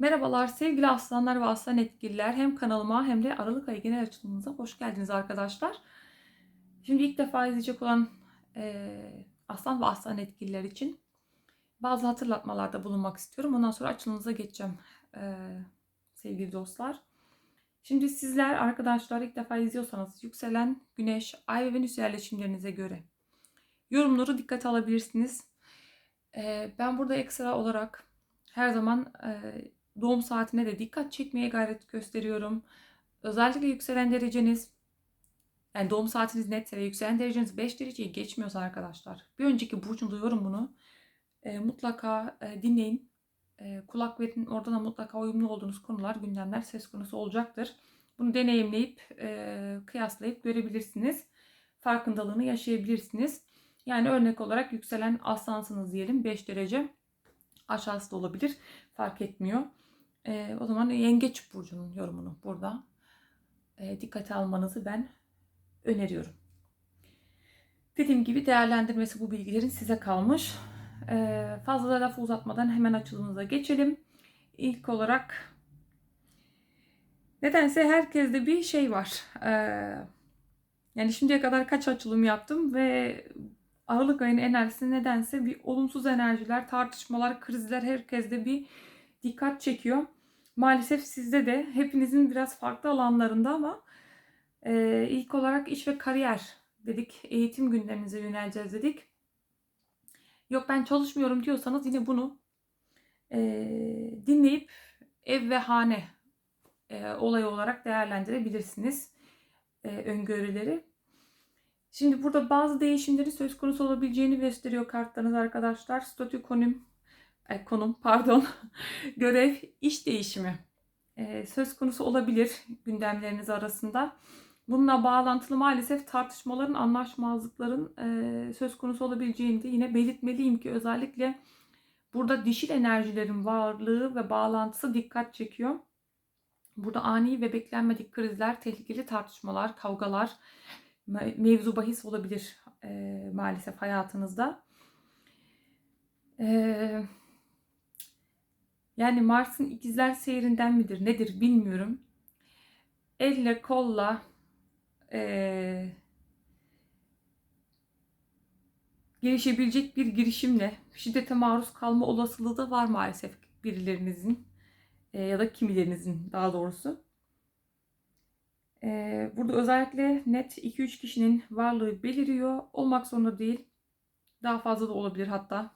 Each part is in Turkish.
Merhabalar sevgili aslanlar ve aslan etkililer. Hem kanalıma hem de Aralık ayı genel açılımımıza hoş geldiniz arkadaşlar. Şimdi ilk defa izleyecek olan e, aslan ve aslan etkililer için bazı hatırlatmalarda bulunmak istiyorum. Ondan sonra açılımımıza geçeceğim e, sevgili dostlar. Şimdi sizler arkadaşlar ilk defa izliyorsanız yükselen güneş, ay ve venüs yerleşimlerinize göre yorumları dikkate alabilirsiniz. E, ben burada ekstra olarak her zaman e, doğum saatine de dikkat çekmeye gayret gösteriyorum. Özellikle yükselen dereceniz yani doğum saatiniz netse ve yükselen dereceniz 5 dereceyi geçmiyorsa arkadaşlar. Bir önceki burcumda yorum bunu. E, mutlaka e, dinleyin. E, kulak verin. Orada da mutlaka uyumlu olduğunuz konular, gündemler söz konusu olacaktır. Bunu deneyimleyip, e, kıyaslayıp görebilirsiniz. Farkındalığını yaşayabilirsiniz. Yani örnek olarak yükselen aslansınız diyelim 5 derece aşağısı da olabilir. Fark etmiyor. E, o zaman yengeç burcunun yorumunu burada e, dikkate almanızı ben öneriyorum. Dediğim gibi değerlendirmesi bu bilgilerin size kalmış. E, fazla lafı uzatmadan hemen açılımıza geçelim. İlk olarak nedense herkeste bir şey var. E, yani şimdiye kadar kaç açılım yaptım ve Aralık ayının enerjisi nedense bir olumsuz enerjiler, tartışmalar, krizler herkeste bir dikkat çekiyor. Maalesef sizde de hepinizin biraz farklı alanlarında ama e, ilk olarak iş ve kariyer dedik. Eğitim gündemimize yöneleceğiz dedik. Yok ben çalışmıyorum diyorsanız yine bunu e, dinleyip ev ve hane e, olayı olarak değerlendirebilirsiniz e, öngörüleri. Şimdi burada bazı değişimleri söz konusu olabileceğini gösteriyor kartlarınız arkadaşlar. Statü konum, e, konum pardon, görev, iş değişimi e, söz konusu olabilir gündemleriniz arasında. Bununla bağlantılı maalesef tartışmaların, anlaşmazlıkların e, söz konusu olabileceğini de yine belirtmeliyim ki özellikle burada dişil enerjilerin varlığı ve bağlantısı dikkat çekiyor. Burada ani ve beklenmedik krizler, tehlikeli tartışmalar, kavgalar, mevzu bahis olabilir e, maalesef hayatınızda. E, yani Mars'ın ikizler seyrinden midir nedir bilmiyorum. Elle kolla e, gelişebilecek bir girişimle şiddete maruz kalma olasılığı da var maalesef birilerinizin e, ya da kimilerinizin daha doğrusu. Ee, burada özellikle net 2-3 kişinin varlığı beliriyor. Olmak zorunda değil. Daha fazla da olabilir hatta.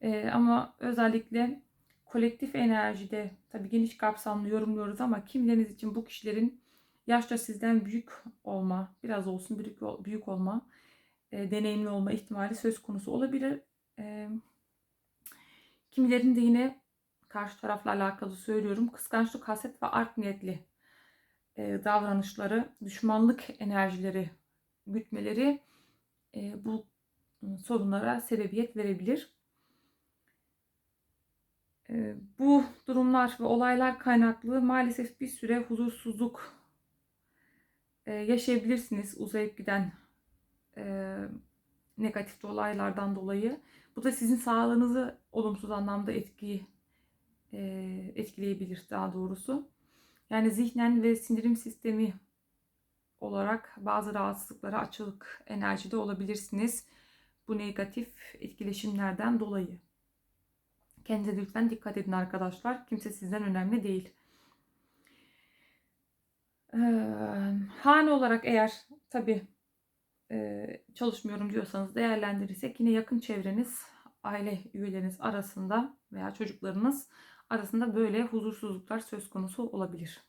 Ee, ama özellikle kolektif enerjide tabi geniş kapsamlı yorumluyoruz ama kimileriniz için bu kişilerin yaşça sizden büyük olma, biraz olsun büyük, büyük olma, e, deneyimli olma ihtimali söz konusu olabilir. E, kimilerin de yine karşı tarafla alakalı söylüyorum. Kıskançlık, haset ve art niyetli e, davranışları, düşmanlık enerjileri gütmeleri e, bu sorunlara sebebiyet verebilir. E, bu durumlar ve olaylar kaynaklı maalesef bir süre huzursuzluk yaşayabilirsiniz uzayıp giden negatif olaylardan dolayı. Bu da sizin sağlığınızı olumsuz anlamda etki etkileyebilir daha doğrusu. Yani zihnen ve sindirim sistemi olarak bazı rahatsızlıklara açılık enerjide olabilirsiniz. Bu negatif etkileşimlerden dolayı. Kendinize lütfen dikkat edin arkadaşlar. Kimse sizden önemli değil. Ee, hane olarak eğer tabi e, çalışmıyorum diyorsanız değerlendirirsek yine yakın çevreniz, aile üyeleriniz arasında veya çocuklarınız arasında böyle huzursuzluklar söz konusu olabilir.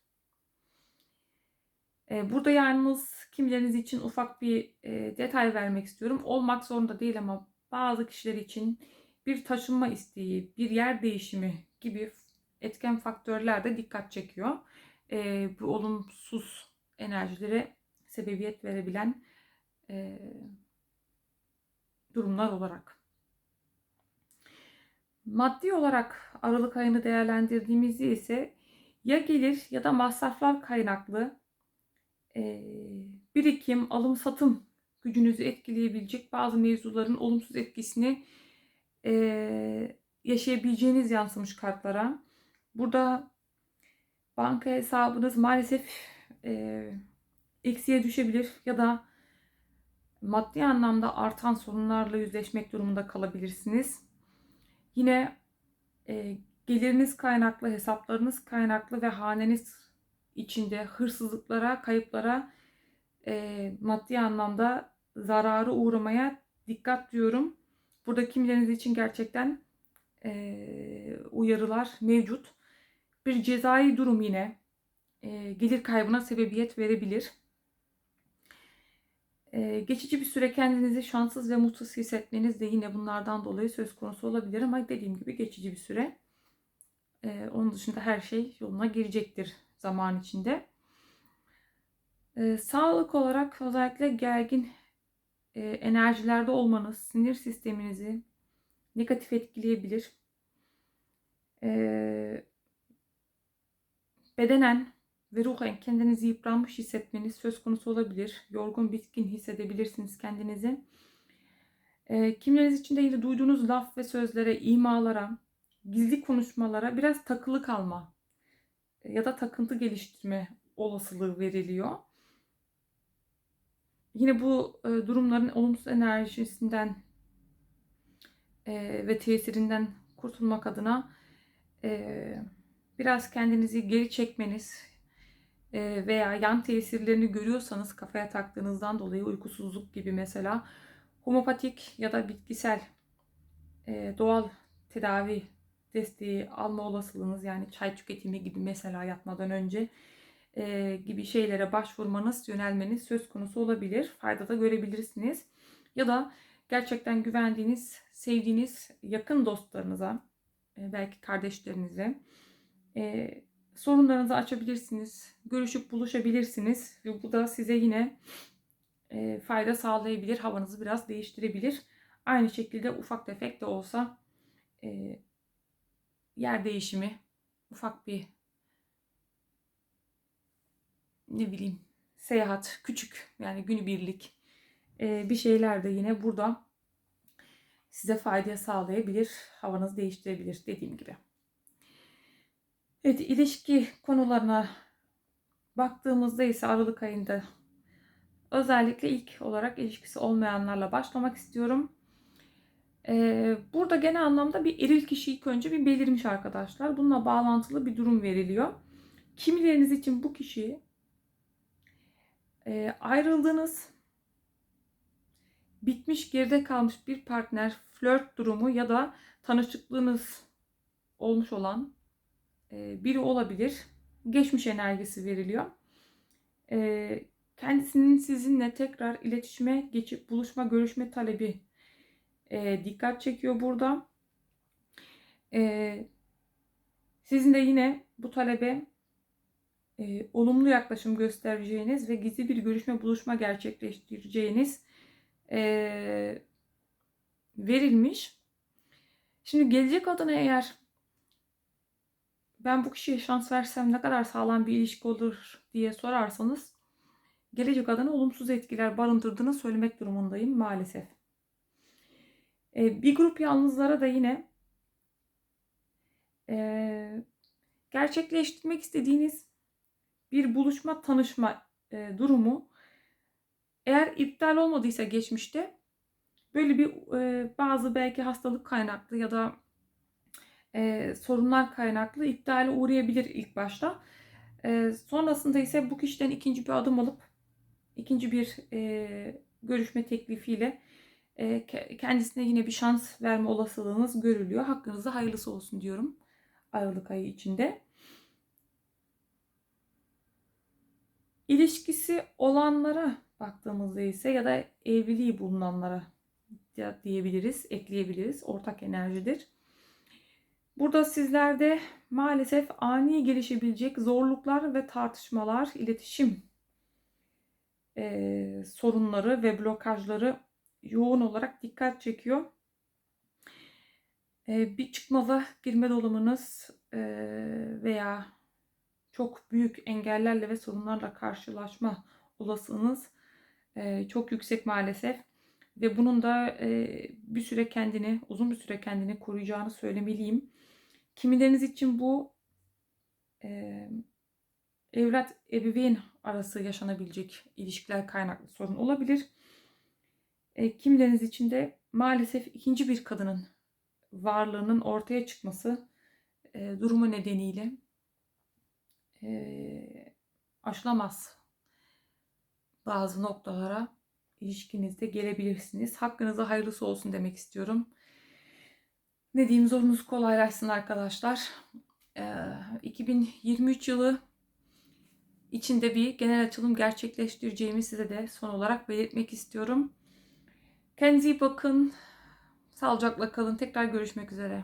Burada yalnız kimileriniz için ufak bir detay vermek istiyorum. Olmak zorunda değil ama bazı kişiler için bir taşınma isteği, bir yer değişimi gibi etken faktörler de dikkat çekiyor. Ee, bu olumsuz enerjilere sebebiyet verebilen e, durumlar olarak. Maddi olarak Aralık ayını değerlendirdiğimizde ise ya gelir ya da masraflar kaynaklı e, birikim, alım satım gücünüzü etkileyebilecek bazı mevzuların olumsuz etkisini e, yaşayabileceğiniz yansımış kartlara. Burada banka hesabınız maalesef e, eksiye düşebilir ya da maddi anlamda artan sorunlarla yüzleşmek durumunda kalabilirsiniz. Yine e, geliriniz kaynaklı, hesaplarınız kaynaklı ve haneniz içinde hırsızlıklara, kayıplara e, maddi anlamda zararı uğramaya dikkat diyorum. Burada kimileriniz için gerçekten e, uyarılar mevcut. Bir cezai durum yine e, gelir kaybına sebebiyet verebilir. E, geçici bir süre kendinizi şanssız ve mutsuz hissetmeniz de yine bunlardan dolayı söz konusu olabilir ama dediğim gibi geçici bir süre. E, onun dışında her şey yoluna girecektir zaman içinde. E, sağlık olarak özellikle gergin e, enerjilerde olmanız sinir sisteminizi negatif etkileyebilir. E, bedenen ve ruhen kendinizi yıpranmış hissetmeniz söz konusu olabilir. Yorgun, bitkin hissedebilirsiniz kendinizi. E, kimleriniz için de yine duyduğunuz laf ve sözlere, imalara, gizli konuşmalara biraz takılı kalma ya da takıntı geliştirme olasılığı veriliyor. Yine bu e, durumların olumsuz enerjisinden e, ve tesirinden kurtulmak adına e, biraz kendinizi geri çekmeniz e, veya yan tesirlerini görüyorsanız kafaya taktığınızdan dolayı uykusuzluk gibi mesela homopatik ya da bitkisel e, doğal tedavi desteği alma olasılığınız yani çay tüketimi gibi mesela yatmadan önce e, gibi şeylere başvurmanız, yönelmeniz söz konusu olabilir. Fayda da görebilirsiniz. Ya da gerçekten güvendiğiniz, sevdiğiniz yakın dostlarınıza, e, belki kardeşlerinize e, sorunlarınızı açabilirsiniz. Görüşüp buluşabilirsiniz. Ve bu da size yine e, fayda sağlayabilir. Havanızı biraz değiştirebilir. Aynı şekilde ufak tefek de olsa e, yer değişimi, ufak bir ne bileyim seyahat, küçük yani günübirlik e, bir şeyler de yine burada size fayda sağlayabilir, havanızı değiştirebilir dediğim gibi. Evet ilişki konularına baktığımızda ise Aralık ayında özellikle ilk olarak ilişkisi olmayanlarla başlamak istiyorum. Ee, burada genel anlamda bir eril kişi ilk önce bir belirmiş arkadaşlar. Bununla bağlantılı bir durum veriliyor. Kimileriniz için bu kişi e, ayrıldığınız, bitmiş geride kalmış bir partner, flört durumu ya da tanışıklığınız olmuş olan e, biri olabilir. Geçmiş enerjisi veriliyor. E, kendisinin sizinle tekrar iletişime geçip buluşma, görüşme talebi e, dikkat çekiyor burada. E, sizin de yine bu talebe e, olumlu yaklaşım göstereceğiniz ve gizli bir görüşme buluşma gerçekleştireceğiniz e, verilmiş. Şimdi gelecek adına eğer ben bu kişiye şans versem ne kadar sağlam bir ilişki olur diye sorarsanız gelecek adına olumsuz etkiler barındırdığını söylemek durumundayım maalesef. E, bir grup yalnızlara da yine e, gerçekleştirmek istediğiniz bir buluşma tanışma e, durumu eğer iptal olmadıysa geçmişte böyle bir e, bazı belki hastalık kaynaklı ya da e, sorunlar kaynaklı iptale uğrayabilir ilk başta. E, sonrasında ise bu kişiden ikinci bir adım alıp ikinci bir e, görüşme teklifiyle e, kendisine yine bir şans verme olasılığınız görülüyor. Hakkınızda hayırlısı olsun diyorum Aralık ayı içinde. İlişkisi olanlara baktığımızda ise ya da evliliği bulunanlara diyebiliriz, ekleyebiliriz. Ortak enerjidir. Burada sizlerde maalesef ani gelişebilecek zorluklar ve tartışmalar, iletişim e, sorunları ve blokajları yoğun olarak dikkat çekiyor. E, bir çıkmaza girme dolumunuz e, veya çok büyük engellerle ve sorunlarla karşılaşma olasılığınız e, çok yüksek maalesef. Ve bunun da e, bir süre kendini, uzun bir süre kendini koruyacağını söylemeliyim. Kimileriniz için bu e, evlat ebeveyn arası yaşanabilecek ilişkiler kaynaklı sorun olabilir. Kimileriniz için de maalesef ikinci bir kadının varlığının ortaya çıkması durumu nedeniyle e, aşılamaz bazı noktalara ilişkinizde gelebilirsiniz. Hakkınıza hayırlısı olsun demek istiyorum. Ne diyeyim zorunuz kolaylaşsın arkadaşlar. Ee, 2023 yılı içinde bir genel açılım gerçekleştireceğimi size de son olarak belirtmek istiyorum. Kendinize iyi bakın. Sağlıcakla kalın. Tekrar görüşmek üzere.